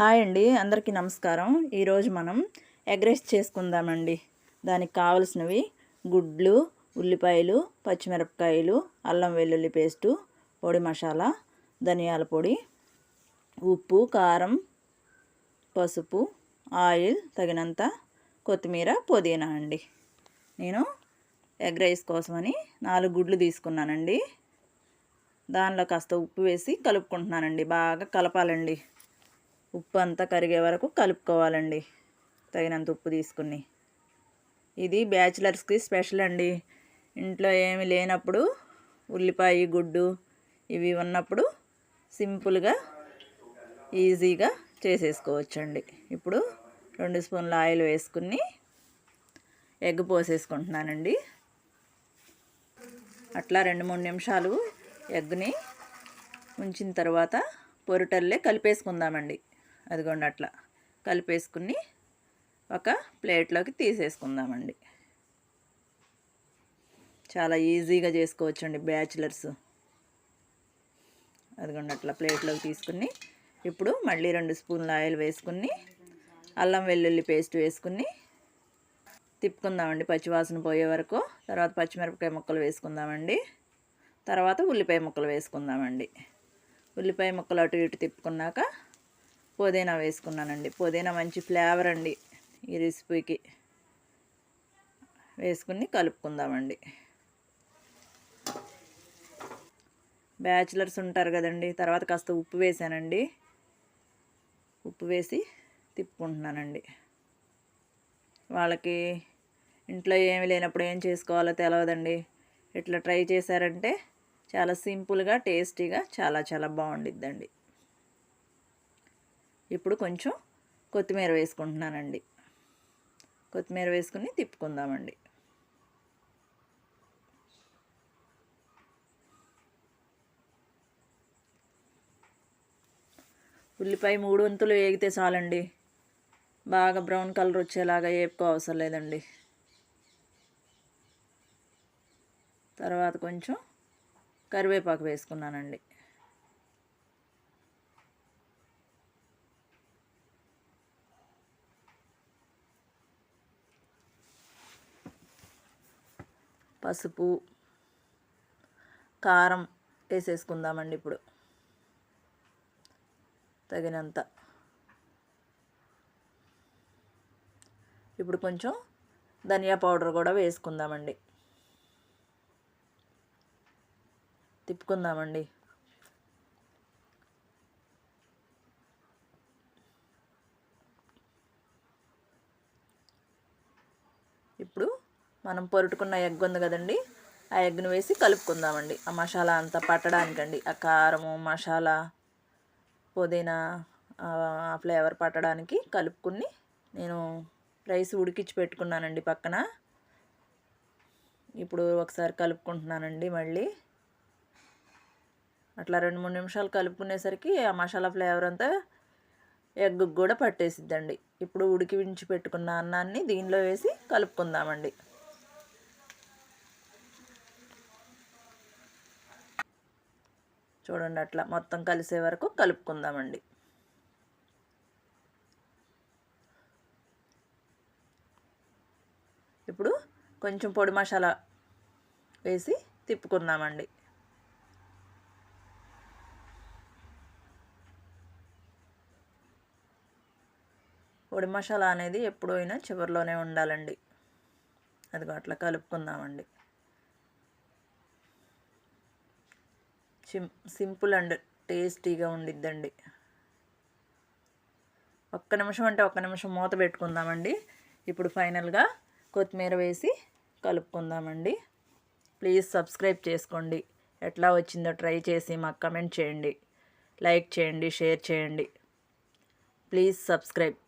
Hi అండి అందరికీ నమస్కారం. ఈరోజు మనం ఎగ్ రైస్ చేసుకుందామండి. దానికి కావలసినవి గుడ్లు ఉల్లిపాయలు పచ్చిమిరపకాయలు అల్లం వెల్లుల్లి పేస్టు పొడి మసాలా ధనియాల పొడి ఉప్పు కారం పసుపు ఆయిల్ తగినంత కొత్తిమీర పుదీనా అండి. నేను ఎగ్ రైస్ కోసమని నాలుగు గుడ్లు తీసుకున్నానండి. దానిలో కాస్త ఉప్పు వేసి కలుపుకుంటున్నానండి. బాగా కలపాలండి. ఉప్పు అంతా కరిగే వరకు కలుపుకోవాలండి. తగినంత ఉప్పు తీసుకుని. ఇది బ్యాచిలర్స్కి స్పెషల్ అండి. ఇంట్లో ఏమి లేనప్పుడు ఉల్లిపాయ గుడ్డు ఇవి ఉన్నప్పుడు సింపుల్గా ఈజీగా చేసేసుకోవచ్చండి. ఇప్పుడు రెండు స్పూన్ల ఆయిల్ వేసుకుని ఎగ్ పోసేసుకుంటున్నానండి. అట్లా రెండు మూడు నిమిషాలు ఎగ్ని ఉంచిన తర్వాత పొరుటల్లే కలిపేసుకుందామండి. అదిగోండి అట్లా కలిపేసుకుని ఒక ప్లేట్లోకి తీసేసుకుందామండి. చాలా ఈజీగా చేసుకోవచ్చండి బ్యాచిలర్స్. అదిగోండి అట్లా ప్లేట్లోకి తీసుకుని ఇప్పుడు మళ్ళీ రెండు స్పూన్ల ఆయిల్ వేసుకుని అల్లం వెల్లుల్లి పేస్ట్ వేసుకుని తిప్పుకుందామండి పచ్చివాసన పోయే వరకు. తర్వాత పచ్చిమిరపకాయ ముక్కలు వేసుకుందామండి. తర్వాత ఉల్లిపాయ ముక్కలు వేసుకుందామండి. ఉల్లిపాయ ముక్కలు అటు ఇటు తిప్పుకున్నాక పుదీనా వేసుకున్నానండి. పుదీనా మంచి ఫ్లేవర్ అండి ఈ రెసిపీకి. వేసుకుని కలుపుకుందామండి. బ్యాచిలర్స్ ఉంటారు కదండి. తర్వాత కాస్త ఉప్పు వేసానండి. ఉప్పు వేసి తిప్పుకుంటున్నానండి. వాళ్ళకి ఇంట్లో ఏమి లేనప్పుడు ఏం చేసుకోవాలో తెలియదండి ఇట్లా ట్రై చేశారంటే చాలా సింపుల్గా టేస్టీగా చాలా చాలా బాగుండిద్దండి. ఇప్పుడు కొంచెం కొత్తిమీర వేసుకుంటున్నానండి. కొత్తిమీర వేసుకుని తిప్పుకుందామండి. ఉల్లిపాయ మూడు వంతులు వేగితే చాలండి. బాగా బ్రౌన్ కలర్ వచ్చేలాగా వేపుకో అవసరం లేదండి. తర్వాత కొంచెం కరివేపాకు వేసుకున్నానండి. పసుపు కారం వేసేసుకుందామండి ఇప్పుడు. తగినంత. ఇప్పుడు కొంచెం ధనియా పౌడర్ కూడా వేసుకుందామండి. తిప్పుకుందామండి. ఇప్పుడు మనం పొరుటుకున్న ఎగ్ ఉంది కదండి ఆ ఎగ్ను వేసి కలుపుకుందామండి. ఆ మసాలా అంతా పట్టడానికండి. ఆ కారము మసాలా పుదీనా ఆ ఫ్లేవర్ పట్టడానికి కలుపుకుని నేను రైస్ ఉడికించి పెట్టుకున్నానండి పక్కన. ఇప్పుడు ఒకసారి కలుపుకుంటున్నానండి మళ్ళీ. అట్లా రెండు మూడు నిమిషాలు కలుపుకునేసరికి ఆ మసాలా ఫ్లేవర్ అంతా ఎగ్గు కూడా పట్టేసిద్దండి. ఇప్పుడు ఉడికించి పెట్టుకున్న అన్నాన్ని దీనిలో వేసి కలుపుకుందామండి. చూడండి అట్లా మొత్తం కలిసే వరకు కలుపుకుందామండి. ఇప్పుడు కొంచెం పొడి మసాలా వేసి తిప్పుకుందామండి. పొడి మసాలా అనేది ఎప్పుడైనా చివరిలోనే ఉండాలండి. అదిగో అట్లా కలుపుకుందామండి. సింపుల్ అండ్ టేస్టీగా ఉండిద్దండి. ఒక్క నిమిషం అంటే ఒక్క నిమిషం మూత పెట్టుకుందామండి. ఇప్పుడు ఫైనల్గా కొత్తిమీర వేసి కలుపుకుందామండి. ప్లీజ్ సబ్స్క్రైబ్ చేసుకోండి. ఎట్లా వచ్చిందో ట్రై చేసి మాకు కమెంట్ చేయండి. లైక్ చేయండి షేర్ చేయండి. Please subscribe.